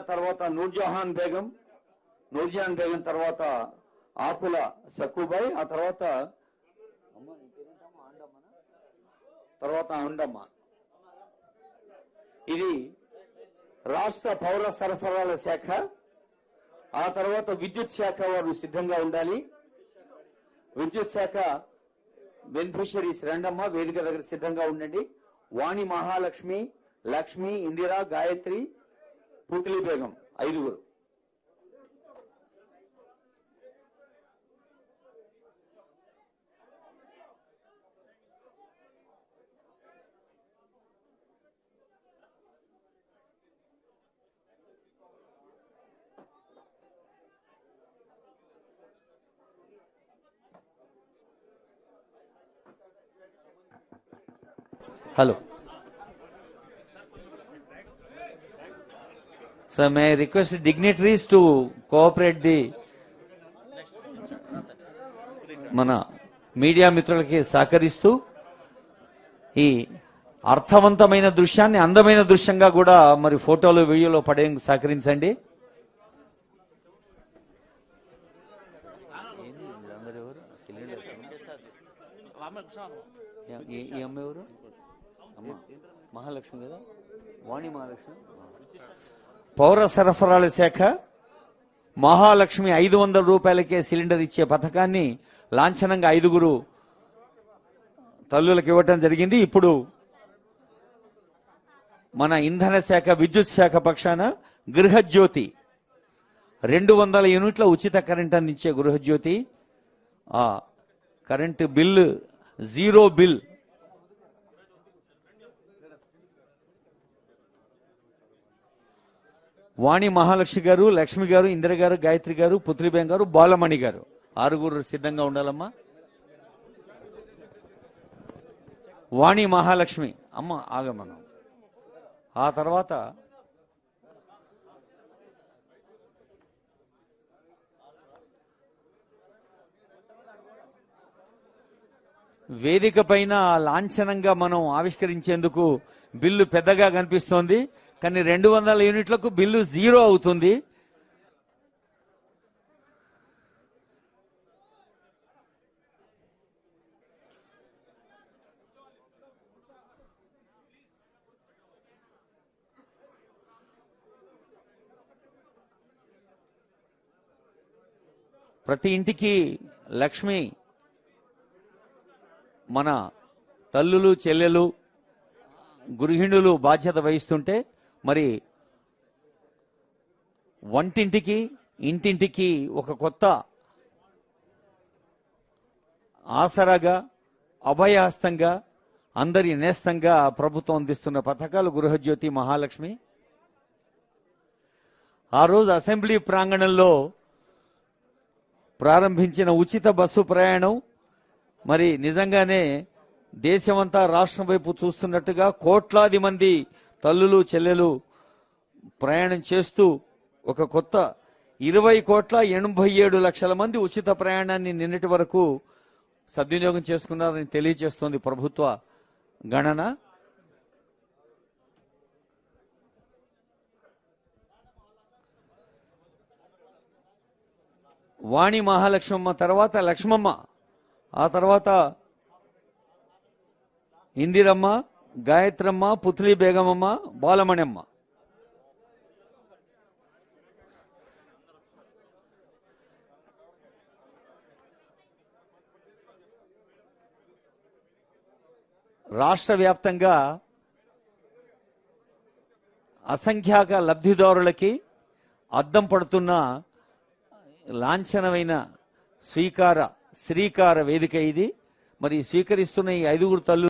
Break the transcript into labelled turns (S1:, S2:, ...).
S1: తర్వాత నూర్జహాన్ బేగం నూర్జహాన్ బేగం తర్వాత ఆకుల సక్కుబాయ్ ఆ తర్వాత తర్వాత అండమ్మ ఇది రాష్ట్ర పౌర సరఫరాల శాఖ ఆ తర్వాత విద్యుత్ శాఖ వారు సిద్ధంగా ఉండాలి. విద్యుత్ శాఖ బెనిఫిషరీస్ రెండమ్మ వేదిక దగ్గర సిద్ధంగా ఉండండి. వాణి మహాలక్ష్మి లక్ష్మి ఇందిరా గాయత్రి పుత్లి బేగం ఐదుగురు
S2: Hello. So may I request dignitaries to cooperate the మన మీడియా మిత్రులకి సహకరిస్తూ ఈ అర్థవంతమైన దృశ్యాన్ని అందమైన దృశ్యంగా కూడా మరి ఫోటోలు వీడియోలో పడే సహకరించండి. ఈ- అమ్మ ఎవరు? మహాలక్ష్మి కదా? వాణి మహాలక్ష్మి? పౌర సరఫరాల శాఖ మహాలక్ష్మి ఐదు వందల రూపాయలకే సిలిండర్ ఇచ్చే పథకాన్ని లాంఛనంగా ఐదుగురు తల్లులకు ఇవ్వటం జరిగింది. ఇప్పుడు మన ఇంధన శాఖ విద్యుత్ శాఖ పక్షాన గృహజ్యోతి రెండు వందల యూనిట్ల ఉచిత కరెంట్ అందించే Gruhajyothi. Current bill zero bill Vani Mahalakshmi garu Lakshmi garu Indira గారు గాయత్రి గారు పుత్రిబేం గారు బాలమణి గారు. ఆరుగురు సిద్ధంగా ఉండాలమ్మా. వాణి మహాలక్ష్మి. అమ్మ ఆగమనం ఆ తర్వాత వేదిక పైన లాంఛనంగా మనం ఆవిష్కరించేందుకు బిల్లు పెద్దగా కనిపిస్తోంది. కానీ రెండు వందల యూనిట్లకు బిల్లు జీరో అవుతుంది. ప్రతి ఇంటికి లక్ష్మి మన తల్లులు చెల్లెలు గృహిణులు బాధ్యత వహిస్తుంటే మరి వంటింటికి ఇంటింటికి ఒక కొత్త ఆసరాగా అభయహస్తంగా అందరి నేస్తంగా ప్రభుత్వం అందిస్తున్న పథకాలు గృహజ్యోతి మహాలక్ష్మి. ఆ రోజు అసెంబ్లీ ప్రాంగణంలో ప్రారంభించిన ఉచిత బస్సు ప్రయాణం. మరి నిజంగానే దేశమంతా రాష్ట్రం వైపు చూస్తున్నట్టుగా కోట్లాది మంది తల్లులు చెల్లెలు ప్రయాణం చేస్తూ ఒక కొత్త ఇరవై కోట్ల ఎనభై ఏడు లక్షల మంది ఉచిత ప్రయాణాన్ని నిన్నటి వరకు సద్వినియోగం చేసుకున్నారని తెలియజేస్తోంది ప్రభుత్వ గణన. వాణి మహాలక్ష్మమ్మ తర్వాత లక్ష్మమ్మ ఆ తర్వాత ఇందిరమ్మ గాయత్రమ్మ పుత్లీ బేగమమ్మ బాలమణిమ్మ రాష్ట్ర వ్యాప్తంగా అసంఖ్యాక లబ్ధిదారులకి అద్దం పడుతున్న లాంఛనమైన స్వీకార శ్రీకార వేదిక ఇది. మరి స్వీకరిస్తున్న ఈ ఐదుగురు తల్లు